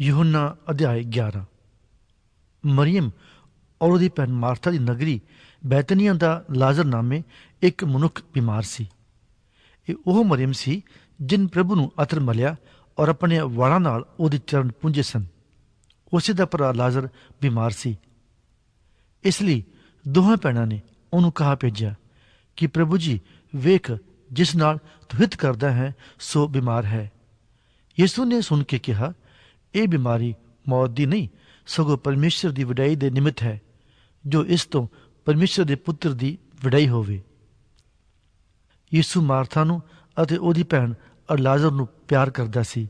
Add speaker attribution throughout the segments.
Speaker 1: ਯੋਹੰਨਾ ਅਧਿਆਇ 11 ਮਰੀਮ ਔਰ ਉਹਦੀ ਭੈਣ ਮਾਰਥਾ ਦੀ ਨਗਰੀ ਬੈਤਨੀਆ ਦਾ ਲਾਜ਼ਰ ਨਾਮੇ ਇੱਕ ਮਨੁੱਖ ਬਿਮਾਰ ਸੀ। ਇਹ ਉਹ ਮਰੀਮ ਸੀ ਜਿਨ ਪ੍ਰਭੂ ਨੂੰ ਅਤਰ ਮਲਿਆ ਔਰ ਆਪਣੇ ਵਾਲਾਂ ਨਾਲ ਉਹਦੇ ਚਰਨ ਪੁੰਝੇ ਸਨ। ਉਸੇ ਦਾ ਭਰਾ ਲਾਜ਼ਰ ਬਿਮਾਰ ਸੀ। ਇਸ ਲਈ ਦੋਹਾਂ ਭੈਣਾਂ ਨੇ ਉਹਨੂੰ ਕਹਾ ਭੇਜਿਆ ਕਿ, ਪ੍ਰਭੂ ਜੀ, ਵੇਖ, ਜਿਸ ਨਾਲ ਤੂੰ ਹਿੱਤ ਕਰਦਾ ਹੈ, ਸੋ ਬਿਮਾਰ ਹੈ। ਯਿਸੂ ਨੇ ਸੁਣ ਕੇ ਕਿਹਾ ਇਹ ਬਿਮਾਰੀ ਮੌਤ ਦੀ ਨਹੀਂ, ਸਗੋਂ ਪਰਮੇਸ਼ਰ ਦੀ ਵਡਾਈ ਦੇ ਨਿਮਿਤ ਹੈ, ਜੋ ਇਸ ਤੋਂ ਪਰਮੇਸ਼ਰ ਦੇ ਪੁੱਤਰ ਦੀ ਵਡਾਈ ਹੋਵੇ। ਯਿਸੂ ਮਾਰਥਾ ਨੂੰ ਅਤੇ ਉਹਦੀ ਭੈਣ ਅਲਾਜ਼ਰ ਨੂੰ ਪਿਆਰ ਕਰਦਾ ਸੀ।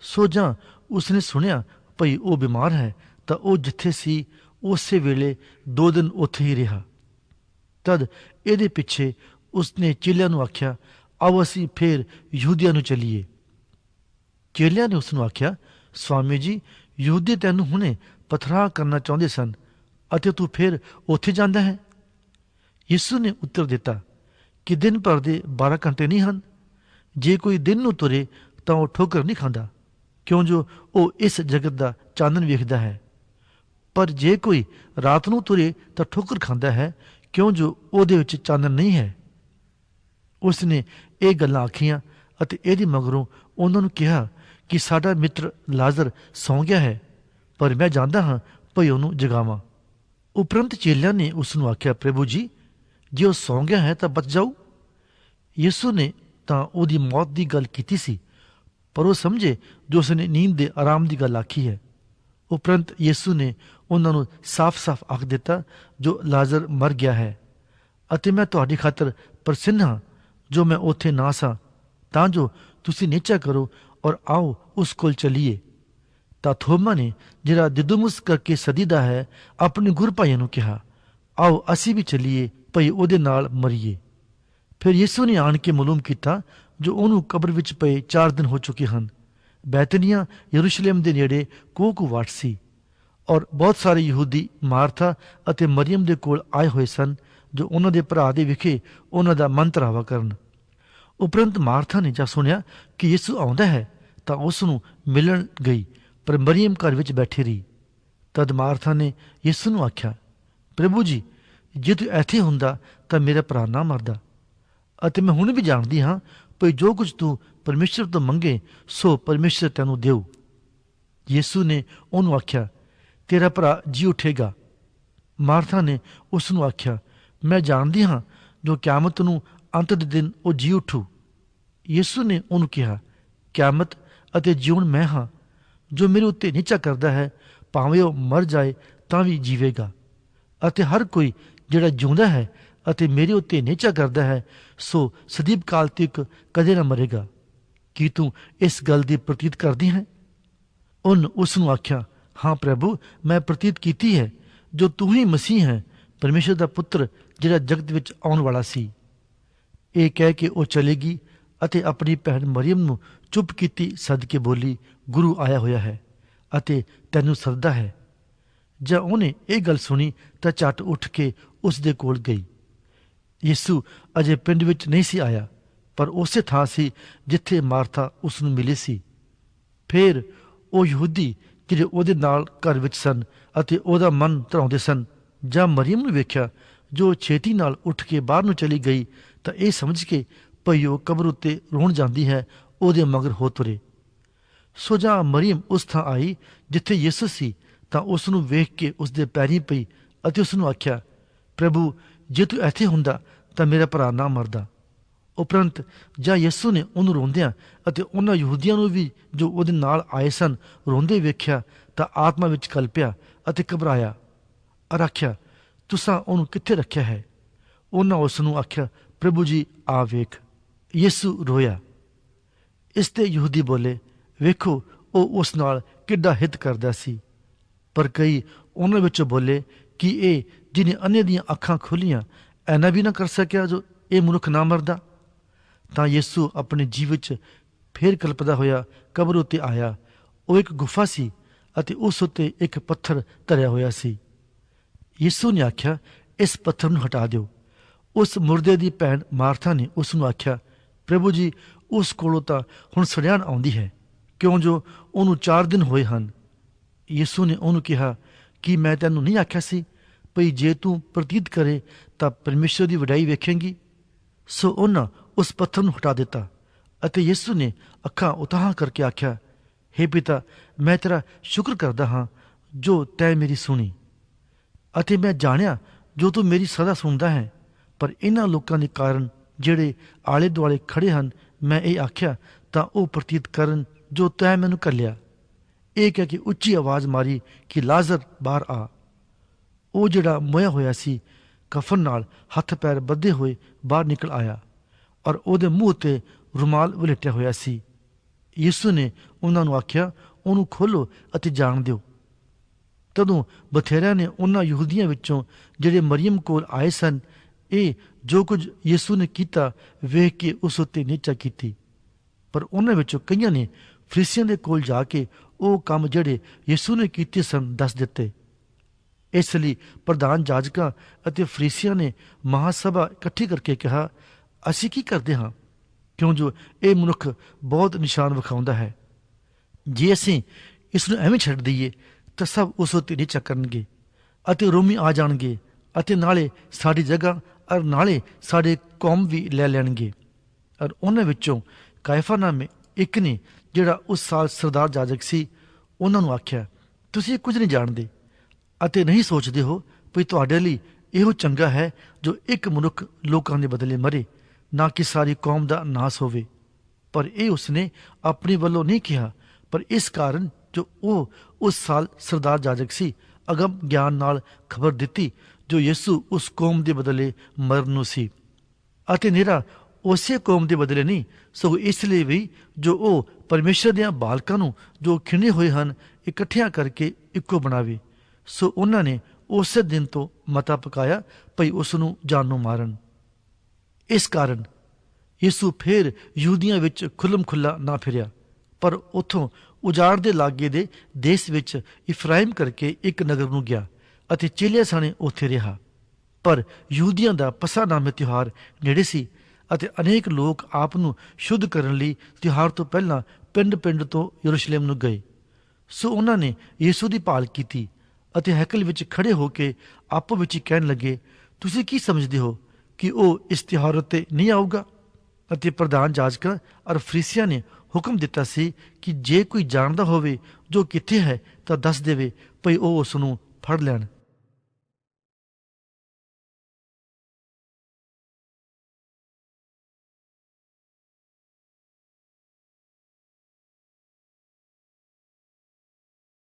Speaker 1: ਸੋ ਜਾਂ ਉਸਨੇ ਸੁਣਿਆ, ਭਈ ਉਹ ਬਿਮਾਰ ਹੈ, ਤਾਂ ਉਹ ਜਿੱਥੇ ਸੀ, ਉਸੇ ਵੇਲੇ ਦੋ ਦਿਨ ਉੱਥੇ ਹੀ ਰਿਹਾ। ਤਦ ਇਹਦੇ ਪਿੱਛੇ ਉਸਨੇ ਚੇਲਿਆਂ ਨੂੰ ਆਖਿਆ, ਆਓ ਅਸੀਂ ਫੇਰ ਯਹੂਦੀਆਂ ਨੂੰ ਚਲੀਏ। ਚੇਲਿਆਂ ਨੇ ਉਸ ਨੂੰ ਆਖਿਆ ਸਵਾਮੀ ਜੀ, ਯਹੂਦੀ ਤੈਨੂੰ ਹੁਣੇ ਪਥਰਾ ਕਰਨਾ ਚਾਹੁੰਦੇ ਸਨ, ਅਤੇ ਤੂੰ ਫਿਰ ਉੱਥੇ ਜਾਂਦਾ ਹੈ? ਯਿਸੂ ਨੇ ਉੱਤਰ ਦਿੱਤਾ, ਕਿ ਦਿਨ ਭਰ ਦੇ 12 ਘੰਟੇ ਨਹੀਂ ਹਨ। ਜੇ ਕੋਈ ਦਿਨ ਨੂੰ ਤੁਰੇ, ਤਾਂ ਉਹ ਠੋਕਰ ਨਹੀਂ ਖਾਂਦਾ। ਕਿਉਂ ਜੋ ਉਹ ਇਸ ਜਗਤ ਦਾ ਚਾਨਣ ਵੇਖਦਾ ਹੈ? ਪਰ ਜੇ ਕੋਈ ਰਾਤ ਨੂੰ ਤੁਰੇ, ਤਾਂ ਠੋਕਰ ਖਾਂਦਾ ਹੈ, ਕਿਉਂ ਜੋ ਉਹਦੇ ਵਿੱਚ ਚਾਨਣ ਨਹੀਂ ਹੈ? ਉਸ ਨੇ ਇਹ ਗੱਲਾਂ ਆਖੀਆਂ, ਅਤੇ ਇਹਦੇ ਮਗਰੋਂ ਉਹਨਾਂ ਨੂੰ ਕਿਹਾ ਕਿ ਸਾਡਾ ਮਿੱਤਰ ਲਾਜ਼ਰ ਸੌਂ ਗਿਆ ਹੈ, ਪਰ ਮੈਂ ਜਾਣਦਾ ਹਾਂ ਭਈ ਉਹਨੂੰ ਜਗਾਵਾਂ। ਉਪਰੰਤ ਚੇਲਿਆਂ ਨੇ ਉਸ ਨੂੰ ਆਖਿਆ, ਪ੍ਰਭੂ ਜੀ, ਜੇ ਉਹ ਸੌਂ ਗਿਆ ਹੈ ਤਾਂ ਬਚ ਜਾਊ ਯਿਸੂ ਨੇ ਤਾਂ ਉਹਦੀ ਮੌਤ ਦੀ ਗੱਲ ਕੀਤੀ ਸੀ, ਪਰ ਉਹ ਸਮਝੇ ਜੋ ਉਸਨੇ ਨੀਂਦ ਦੇ ਆਰਾਮ ਦੀ ਗੱਲ ਆਖੀ ਹੈ। ਉਪਰੰਤ ਯਿਸੂ ਨੇ ਉਹਨਾਂ ਨੂੰ ਸਾਫ਼-ਸਾਫ਼ ਆਖ ਦਿੱਤਾ, ਜੋ ਲਾਜ਼ਰ ਮਰ ਗਿਆ ਹੈ, ਅਤੇ ਮੈਂ ਤੁਹਾਡੀ ਖਾਤਰ ਪ੍ਰਸੰਨ ਹਾਂ, ਜੋ ਮੈਂ ਉੱਥੇ ਨਾ ਸਾਂ, ਤਾਂ ਜੋ ਤੁਸੀਂ ਨਿਚਾ ਕਰੋ ਔਰ ਆਓ ਉਸ ਕੋਲ ਚਲੀਏ। ਤਾਂ ਥੋਮਾ ਨੇ ਜਿਹੜਾ ਦਿਦੁਮਸ ਕਰਕੇ ਸਦੀਦਾ ਹੈ, ਆਪਣੇ ਗੁਰ ਨੂੰ ਕਿਹਾ, ਆਓ ਅਸੀਂ ਵੀ ਚੱਲੀਏ, ਭਈ ਉਹਦੇ ਨਾਲ ਮਰੀਏ। ਫਿਰ ਯਿਸੂ ਨੇ ਆਣ ਕੇ ਮਾਲੂਮ ਕੀਤਾ, ਜੋ ਉਹਨੂੰ ਕਬਰ ਵਿੱਚ ਪਏ 4 ਦਿਨ ਹੋ ਚੁੱਕੇ ਹਨ। ਬੈਤਨੀਆ ਯਰੂਸ਼ਲਮ ਦੇ ਨੇੜੇ ਕੋਕੂ ਵਾਟ ਸੀ, ਔਰ ਬਹੁਤ ਸਾਰੇ ਯਹੂਦੀ ਮਾਰਥਾ ਅਤੇ ਮਰੀਮ ਦੇ ਕੋਲ ਆਏ ਹੋਏ ਸਨ, ਜੋ ਉਹਨਾਂ ਦੇ ਭਰਾ ਦੇ ਵਿਖੇ ਉਹਨਾਂ ਦਾ ਮੰਤਰਾਵਾ ਕਰਨ। ਉਪਰੰਤ ਮਾਰਥਾ ਨੇ ਜਦ ਸੁਣਿਆ ਕਿ ਯਿਸੂ ਆਉਂਦਾ ਹੈ, ਤਾਂ ਉਸ ਨੂੰ ਮਿਲਣ ਗਈ, ਪਰ ਮਰੀਮ ਘਰ ਵਿੱਚ ਬੈਠੀ ਰਹੀ। ਤਦ ਮਾਰਥਾ ਨੇ ਯਿਸੂ ਨੂੰ ਆਖਿਆ, ਪ੍ਰਭੂ ਜੀ, ਜੇ ਤੂੰ ਇੱਥੇ ਹੁੰਦਾ, ਤਾਂ ਮੇਰਾ ਭਰਾ ਨਾ ਮਰਦਾ। ਅਤੇ ਮੈਂ ਹੁਣ ਵੀ ਜਾਣਦੀ ਹਾਂ ਕਿ ਜੋ ਕੁਝ ਤੂੰ ਪਰਮੇਸ਼ਰ ਤੋਂ ਮੰਗੇ, ਸੋ ਪਰਮੇਸ਼ਰ ਤੈਨੂੰ ਦੇਊ। ਯਿਸੂ ਨੇ ਉਹਨੂੰ ਆਖਿਆ, ਤੇਰਾ ਭਰਾ ਜੀ ਉਠੇਗਾ। ਮਾਰਥਾ ਨੇ ਉਸ ਨੂੰ ਆਖਿਆ, ਮੈਂ ਜਾਣਦੀ ਹਾਂ, ਜੋ ਕਿਆਮਤ ਨੂੰ ਅੰਤ ਦੇ ਦਿਨ ਉਹ ਜੀ ਉਠੂ। ਯਿਸੂ ਨੇ ਉਹਨੂੰ ਕਿਹਾ, ਕਿਆਮਤ ਅਤੇ ਜੀਵਨ ਮੈਂ ਹਾਂ। ਜੋ ਮੇਰੇ ਉੱਤੇ ਨਿਚਾ ਕਰਦਾ ਹੈ, ਭਾਵੇਂ ਉਹ ਮਰ ਜਾਏ, ਤਾਂ ਵੀ ਜੀਵੇਗਾ। ਅਤੇ ਹਰ ਕੋਈ ਜਿਹੜਾ ਜਿਉਂਦਾ ਹੈ ਅਤੇ ਮੇਰੇ ਉੱਤੇ ਨਿਚਾ ਕਰਦਾ ਹੈ, ਸੋ ਸਦੀਪ ਕਾਲ ਤੱਕ ਕਦੇ ਨਾ ਮਰੇਗਾ। ਕੀ ਤੂੰ ਇਸ ਗੱਲ ਦੀ ਪ੍ਰਤੀਤ ਕਰਦੀ ਹੈ? ਉਹਨ ਉਸ ਨੂੰ ਆਖਿਆ, ਹਾਂ ਪ੍ਰਭੂ, ਮੈਂ ਪ੍ਰਤੀਤ ਕੀਤੀ ਹੈ। ਜੋ ਤੂੰ ਹੀ ਮਸੀਹ ਹੈ, ਪਰਮੇਸ਼ਰ ਦਾ ਪੁੱਤਰ ਜਿਹੜਾ ਜਗਤ ਵਿੱਚ ਆਉਣ ਵਾਲਾ ਸੀ। ਇਹ ਕਹਿ ਕੇ ਉਹ ਚਲੇਗੀ ਅਤੇ ਆਪਣੀ ਭੈਣ ਮਰੀਮ ਨੂੰ ਚੁੱਪ ਕੀਤੀ ਸੱਦ ਕੇ ਬੋਲੀ, ਗੁਰੂ ਆਇਆ ਹੋਇਆ ਹੈ ਅਤੇ ਤੈਨੂੰ ਸੱਦਦਾ ਹੈ। ਜਦ ਉਹਨੇ ਇਹ ਗੱਲ ਸੁਣੀ ਤਾਂ ਝਟ ਉੱਠ ਕੇ ਉਸ ਦੇ ਕੋਲ ਗਈ। ਯਿਸੂ ਅਜੇ ਪਿੰਡ ਵਿੱਚ ਨਹੀਂ ਸੀ ਆਇਆ, ਪਰ ਉਸੇ ਥਾਂ ਸੀ ਜਿੱਥੇ ਮਾਰਥਾ ਉਸ ਨੂੰ ਮਿਲੀ ਸੀ। ਫਿਰ ਉਹ ਯਹੂਦੀ ਜਿਹੜੇ ਉਹਦੇ ਨਾਲ ਘਰ ਵਿੱਚ ਸਨ ਅਤੇ ਉਹਦਾ ਮਨ ਧਰਾਉਂਦੇ ਸਨ ਜਾਂ ਮਰੀਮ ਨੂੰ ਵੇਖਿਆ, ਜੋ ਛੇਤੀ ਨਾਲ ਉੱਠ ਕੇ ਬਾਹਰ ਨੂੰ ਚਲੀ ਗਈ ਤਾਂ ਇਹ ਸਮਝ ਕੇ ਭਈ ਉਹ ਕਬਰ ਉੱਤੇ ਰੋਣ ਜਾਂਦੀ ਹੈ, ਉਹਦੇ ਮਗਰ ਹੋ ਤੁਰੇ। ਸੋ ਜਾਂ ਮਰੀਮ ਉਸ ਥਾਂ ਆਈ ਜਿੱਥੇ ਯਿਸੂ ਸੀ, ਤਾਂ ਉਸ ਨੂੰ ਵੇਖ ਕੇ ਉਸ ਦੇ ਪੈਰੀਂ ਪਈ ਅਤੇ ਉਸ ਨੂੰ ਆਖਿਆ, ਪ੍ਰਭੂ, ਜੇ ਤੂੰ ਇੱਥੇ ਹੁੰਦਾ, ਤਾਂ ਮੇਰਾ ਭਰਾ ਨਾ ਮਰਦਾ। ਉਪਰੰਤ ਜਾਂ ਯਿਸੂ ਨੇ ਉਹਨੂੰ ਰੋਂਦਿਆਂ ਅਤੇ ਉਹਨਾਂ ਯਹੂਦੀਆਂ ਨੂੰ ਵੀ ਜੋ ਉਹਦੇ ਨਾਲ ਆਏ ਸਨ, ਰੋਂਦੇ ਵੇਖਿਆ, ਤਾਂ ਆਤਮਾ ਵਿੱਚ ਕਲਪਿਆ ਅਤੇ ਘਬਰਾਇਆ। ਅਰ ਆਖਿਆ, ਤੁਸਾਂ ਉਹਨੂੰ ਕਿੱਥੇ ਰੱਖਿਆ ਹੈ? ਉਹਨਾਂ ਉਸ ਨੂੰ ਆਖਿਆ ਪ੍ਰਭੂ ਜੀ ਆ ਵੇਖ ਯਿਸੂ ਰੋਇਆ ਇਸ ਤੇ ਯਹੂਦੀ ਬੋਲੇ ਵੇਖੋ ਉਹ ਉਸ ਨਾਲ ਕਿੱਡਾ ਹਿੱਤ ਕਰਦਾ ਸੀ ਪਰ ਕਈ ਉਹਨਾਂ ਵਿੱਚੋਂ ਬੋਲੇ ਕਿ ਇਹ ਜਿਹਨੇ ਅੰਨੇ ਦੀਆਂ ਅੱਖਾਂ ਖੋਲੀਆਂ ਐਨਾ ਵੀ ਨਾ ਕਰ ਸਕਿਆ ਜੋ ਇਹ ਮਨੁੱਖ ਨਾ ਮਰਦਾ ਤਾਂ ਯਿਸੂ ਆਪਣੇ ਜੀਵ ਵਿੱਚ ਫੇਰ ਕਲਪਦਾ ਹੋਇਆ ਕਬਰ ਉੱਤੇ ਆਇਆ ਉਹ ਇੱਕ ਗੁਫਾ ਸੀ ਅਤੇ ਉਸ ਉੱਤੇ ਇੱਕ ਪੱਥਰ ਧਰਿਆ ਹੋਇਆ ਸੀ ਯਿਸੂ ਨੇ ਆਖਿਆ ਇਸ ਪੱਥਰ ਨੂੰ ਹਟਾ ਦਿਓ ਉਸ ਮੁਰਦੇ ਦੀ ਭੈਣ ਮਾਰਥਾ ਨੇ ਉਸ ਨੂੰ ਆਖਿਆ, ਪ੍ਰਭੂ ਜੀ, ਉਸ ਕੋਲੋਂ ਤਾਂ ਹੁਣ ਸੜਿਆਣ ਆਉਂਦੀ ਹੈ। ਕਿਉਂ ਜੋ ਉਹਨੂੰ 4 ਦਿਨ ਹੋਏ ਹਨ? ਯਿਸੂ ਨੇ ਉਹਨੂੰ ਕਿਹਾ, ਕਿ ਮੈਂ ਤੈਨੂੰ ਨਹੀਂ ਆਖਿਆ ਸੀ? ਭਈ ਜੇ ਤੂੰ ਪ੍ਰਤੀਤ ਕਰੇ ਤਾਂ ਪਰਮੇਸ਼ਰ ਦੀ ਵਡਾਈ ਵੇਖੇਂਗੀ? ਸੋ ਉਹਨਾਂ ਉਸ ਪੱਥਰ ਨੂੰ ਹਟਾ ਦਿੱਤਾ ਅਤੇ ਯਿਸੂ ਨੇ ਅੱਖਾਂ ਉਤਾਹਾਂ ਕਰਕੇ ਆਖਿਆ हे ਪਿਤਾ, ਮੈਂ ਤੇਰਾ ਸ਼ੁਕਰ ਕਰਦਾ ਹਾਂ ਜੋ ਤੈਂ ਮੇਰੀ ਸੁਣੀ ਅਤੇ ਮੈਂ ਜਾਣਿਆ ਜੋ ਤੂੰ ਮੇਰੀ ਸਦਾ ਸੁਣਦਾ ਹੈ। ਪਰ ਇਹਨਾਂ ਲੋਕਾਂ ਦੇ ਕਾਰਨ ਜਿਹੜੇ ਆਲੇ ਦੁਆਲੇ ਖੜੇ ਹਨ, ਮੈਂ ਇਹ ਆਖਿਆ, ਤਾਂ ਉਹ ਪ੍ਰਤੀਤ ਕਰਨ ਜੋ ਤੈਂ ਮੈਨੂੰ ਕਰ ਲਿਆ ਇਹ ਕਹਿ ਕੇ ਉੱਚੀ ਆਵਾਜ਼ ਮਾਰੀ ਕਿ ਲਾਜ਼ਰ ਬਾਹਰ ਆ। ਉਹ ਜਿਹੜਾ ਮੋਇਆ ਹੋਇਆ ਸੀ, ਕਫਨ ਨਾਲ ਹੱਥ ਪੈਰ ਬੱਧੇ ਹੋਏ ਬਾਹਰ ਨਿਕਲ ਆਇਆ ਔਰ ਉਹਦੇ ਮੂੰਹ ਤੇ ਰੁਮਾਲ ਵਲੇਟਿਆ ਹੋਇਆ ਸੀ। ਯਿਸੂ ਨੇ ਉਹਨਾਂ ਨੂੰ ਆਖਿਆ, ਉਹਨੂੰ ਖੋਲੋ ਅਤੇ ਜਾਣ ਦਿਓ। ਤਦੋਂ ਬਥੇਰਿਆਂ ਨੇ ਉਹਨਾਂ ਯਹੂਦੀਆਂ ਵਿੱਚੋਂ ਜਿਹੜੇ ਮਰੀਮ ਕੋਲ ਆਏ ਸਨ ਇਹ ਜੋ ਕੁਝ ਯਿਸੂ ਨੇ ਕੀਤਾ ਵੇਖ ਕੇ ਉਸ ਉੱਤੇ ਨੀਚਾ ਕੀਤੀ ਪਰ ਉਹਨਾਂ ਵਿੱਚੋਂ ਕਈਆਂ ਨੇ ਫਰੀਸੀਆਂ ਦੇ ਕੋਲ ਜਾ ਕੇ ਉਹ ਕੰਮ ਜਿਹੜੇ ਯਿਸੂ ਨੇ ਕੀਤੇ ਸਨ ਦੱਸ ਦਿੱਤੇ ਇਸ ਲਈ ਪ੍ਰਧਾਨ ਜਾਜਕਾਂ ਅਤੇ ਫਰੀਸੀਆਂ ਨੇ ਮਹਾਸਭਾ ਇਕੱਠੀ ਕਰਕੇ ਕਿਹਾ ਅਸੀਂ ਕੀ ਕਰਦੇ ਹਾਂ ਕਿਉਂ ਜੋ ਇਹ ਮਨੁੱਖ ਬਹੁਤ ਨਿਸ਼ਾਨ ਵਿਖਾਉਂਦਾ ਹੈ ਜੇ ਅਸੀਂ ਇਸ ਨੂੰ ਐਵੇਂ ਛੱਡ ਦਈਏ ਤਾਂ ਸਭ ਉਸ ਉੱਤੇ ਨੀਚਾ ਕਰਨਗੇ ਅਤੇ ਰੋਮੀ ਆ ਜਾਣਗੇ ਅਤੇ ਨਾਲੇ ਸਾਡੀ ਜਗ੍ਹਾ ਔਰ ਨਾਲੇ ਸਾਡੇ ਕੌਮ ਵੀ ਲੈ ਲੈਣਗੇ। ਔਰ ਉਹਨਾਂ ਵਿੱਚੋਂ ਕਾਇਫਾ ਨਾਮੇ ਇੱਕ ਨੇ, ਜਿਹੜਾ ਉਸ ਸਾਲ ਸਰਦਾਰ ਜਾਜਕ ਸੀ, ਉਹਨਾਂ ਨੂੰ ਆਖਿਆ, ਤੁਸੀਂ ਕੁਝ ਨਹੀਂ ਜਾਣਦੇ ਅਤੇ ਨਹੀਂ ਸੋਚਦੇ ਹੋ ਵੀ ਤੁਹਾਡੇ ਲਈ ਇਹੋ ਚੰਗਾ ਹੈ ਜੋ ਇੱਕ ਮਨੁੱਖ ਲੋਕਾਂ ਦੇ ਬਦਲੇ ਮਰੇ, ਨਾ ਕਿ ਸਾਰੀ ਕੌਮ ਦਾ ਨਾਸ ਹੋਵੇ। ਪਰ ਇਹ ਉਸਨੇ ਆਪਣੇ ਵੱਲੋਂ ਨਹੀਂ ਕਿਹਾ, ਪਰ ਇਸ ਕਾਰਨ ਜੋ ਉਹ ਉਸ ਸਾਲ ਸਰਦਾਰ ਜਾਜਕ ਸੀ, ਅਗਮ ਗਿਆਨ ਨਾਲ ਖਬਰ ਦਿੱਤੀ ਜੋ ਯਿਸੂ ਉਸ ਕੌਮ ਦੇ ਬਦਲੇ ਮਰਨ ਨੂੰ ਸੀ। ਅਤੇ ਨਿਰਾ ਉਸੇ ਕੌਮ ਦੇ ਬਦਲੇ ਨਹੀਂ ਸਗੋਂ ਇਸ ਲਈ ਵੀ ਜੋ ਉਹ ਪਰਮੇਸ਼ਰ ਦੇ ਬਾਲਕਾਂ ਨੂੰ ਜੋ ਖਿਣੇ ਹੋਏ ਹਨ, ਇਕੱਠਿਆਂ ਕਰਕੇ ਇੱਕੋ ਬਣਾਵੇ। ਸੋ ਉਹਨਾਂ ਨੇ ਉਸੇ ਦਿਨ ਤੋਂ ਮਤਾ ਪਕਾਇਆ ਭਈ ਉਸ ਨੂੰ ਜਾਨੋਂ ਮਾਰਨ। ਇਸ ਕਾਰਨ ਯਿਸੂ ਫੇਰ ਯਹੂਦੀਆਂ ਵਿੱਚ ਖੁੱਲਮ ਖੁੱਲਾ ਨਾ ਫਿਰਿਆ, ਪਰ ਉਥੋਂ ਉਜਾੜ ਦੇ ਲਾਗੇ ਦੇ ਦੇਸ਼ ਵਿੱਚ ਇਫਰਾਇਮ ਕਰਕੇ ਇੱਕ ਨਗਰ ਨੂੰ ਗਿਆ। ਅਤੇ ਚੇਲਿਆਂ ਸਣੇ ਉੱਥੇ ਰਿਹਾ। ਪਰ ਯਹੂਦੀਆਂ ਦਾ ਪਸਾ ਨਾਮੇ ਤਿਉਹਾਰ ਨੇੜੇ ਸੀ ਅਤੇ ਅਨੇਕ ਲੋਕ ਆਪ ਨੂੰ ਸ਼ੁੱਧ ਕਰਨ ਲਈ ਤਿਉਹਾਰ ਤੋਂ ਪਹਿਲਾਂ ਪਿੰਡ-ਪਿੰਡ ਤੋਂ ਯਰੂਸ਼ਲਮ ਨੂੰ ਗਏ। ਸੋ ਉਹਨਾਂ ਨੇ ਯਿਸੂ ਦੀ ਭਾਲ ਕੀਤੀ ਅਤੇ ਹੈਕਲ ਵਿੱਚ ਖੜੇ ਹੋ ਕੇ ਆਪੋ ਵਿੱਚ ਹੀ ਕਹਿਣ ਲੱਗੇ, ਤੁਸੀਂ ਕੀ ਸਮਝਦੇ ਹੋ ਕਿ ਉਹ ਇਸ ਤਿਉਹਾਰ ਉੱਤੇ ਨਹੀਂ ਆਊਗਾ? ਅਤੇ ਪ੍ਰਧਾਨ ਜਾਜਕਾਂ ਔਰ ਫਰੀਸੀਆਂ ਨੇ ਹੁਕਮ ਦਿੱਤਾ ਸੀ ਕਿ ਜੇ ਕੋਈ ਜਾਣਦਾ ਹੋਵੇ ਜੋ ਕਿੱਥੇ ਹੈ ਤਾਂ ਦੱਸ ਦੇਵੇ, ਭਈ ਉਹ ਉਸ ਨੂੰ ਫੜ ਲੈਣ।